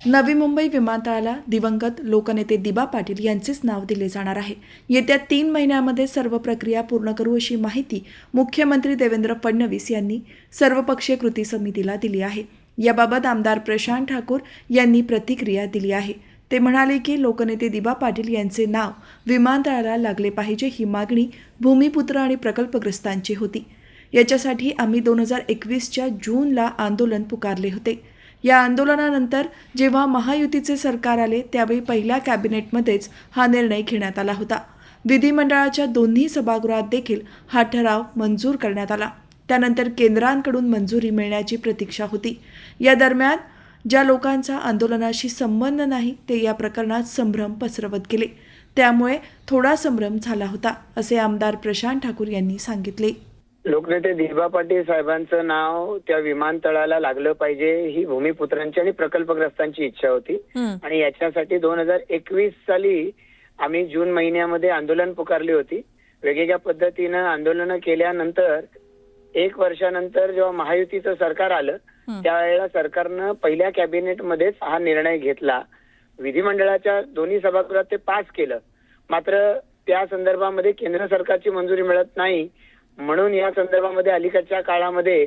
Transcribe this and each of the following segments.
नवी मुंबई विमानतळाला दिवंगत लोकनेते दिबा पाटील यांचेच नाव दिले जाणार आहे. येत्या तीन महिन्यामध्ये सर्व प्रक्रिया पूर्ण करू अशी माहिती मुख्यमंत्री देवेंद्र फडणवीस यांनी सर्वपक्षीय कृती समितीला दिली आहे. याबाबत आमदार प्रशांत ठाकूर यांनी प्रतिक्रिया दिली आहे. ते म्हणाले की लोकनेते दिबा पाटील यांचे नाव विमानतळाला लागले पाहिजे ही मागणी भूमिपुत्र आणि प्रकल्पग्रस्तांची होती. याच्यासाठी आम्ही दोन हजार एकवीसच्या जूनला आंदोलन पुकारले होते. या आंदोलनानंतर जेव्हा महायुतीचे सरकार आले त्यावेळी पहिल्या कॅबिनेटमध्येच हा निर्णय घेण्यात आला होता. विधिमंडळाच्या दोन्ही सभागृहात देखील हा ठराव मंजूर करण्यात आला. त्यानंतर केंद्रांकडून मंजुरी मिळण्याची प्रतीक्षा होती. या दरम्यान ज्या लोकांचा आंदोलनाशी संबंध नाही ते या प्रकरणात संभ्रम पसरवत गेले. त्यामुळे थोडा संभ्रम झाला होता असे आमदार प्रशांत ठाकूर यांनी सांगितले. लोकनेते दिबा पाटील साहेबांचं नाव त्या विमानतळाला लागलं पाहिजे ही भूमिपुत्रांची आणि प्रकल्पग्रस्तांची इच्छा होती. आणि याच्यासाठी दोन हजार एकवीस साली आम्ही जून महिन्यामध्ये आंदोलन पुकारली होती. वेगवेगळ्या पद्धतीनं आंदोलनं केल्यानंतर एक वर्षानंतर जेव्हा महायुतीचं सरकार आलं त्यावेळेला सरकारनं पहिल्या कॅबिनेटमध्येच हा निर्णय घेतला. विधिमंडळाच्या दोन्ही सभागृहात ते पास केलं. मात्र त्या संदर्भामध्ये केंद्र सरकारची मंजुरी मिळत नाही. म्हणून या संदर्भामध्ये अलीकडच्या काळामध्ये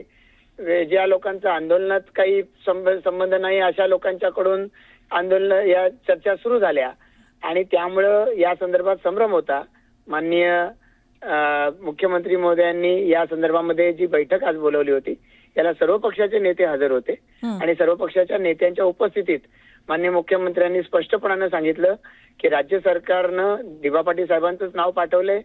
ज्या लोकांचा आंदोलनात काही संब- संबंध नाही अशा लोकांच्याकडून आंदोलन या चर्चा सुरू झाल्या. आणि त्यामुळं या संदर्भात संभ्रम होता. माननीय मुख्यमंत्री महोदयांनी या संदर्भामध्ये जी बैठक आज बोलवली होती त्याला सर्व पक्षाचे नेते हजर होते. आणि सर्व पक्षाच्या नेत्यांच्या उपस्थितीत माननीय मुख्यमंत्र्यांनी स्पष्टपणानं सांगितलं की राज्य सरकारनं दिबा पाटील साहेबांचंच नाव पाठवलंय.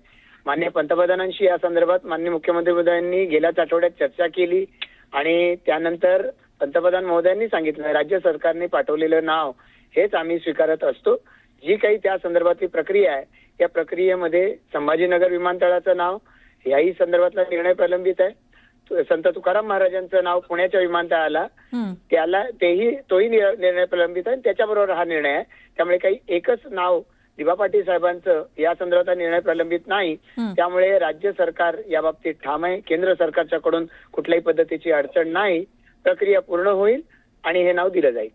माननीय पंतप्रधानांशी या संदर्भात माननीय मुख्यमंत्री महोदयांनी गेल्याच आठवड्यात चर्चा केली आणि त्यानंतर पंतप्रधान महोदयांनी सांगितलं राज्य सरकारने पाठवलेलं नाव हेच आम्ही स्वीकारत असतो. जी काही त्या संदर्भातली प्रक्रिया आहे या प्रक्रियेमध्ये संभाजीनगर विमानतळाचं नाव याही संदर्भातला निर्णय प्रलंबित आहे. संत तुकाराम महाराजांचं नाव पुण्याच्या विमानतळाला त्याला तेही तोही निर्णय प्रलंबित आहे त्याच्याबरोबर हा निर्णय आहे. त्यामुळे काही एकच नाव दिबा पाटील साहेबांचं या संदर्भातला निर्णय प्रलंबित नाही. त्यामुळे राज्य सरकार या बाबतीत ठाम आहे. केंद्र सरकारच्याकडून कुठल्याही पद्धतीची अडचण नाही. प्रक्रिया पूर्ण होईल आणि हे नाव दिलं जाईल.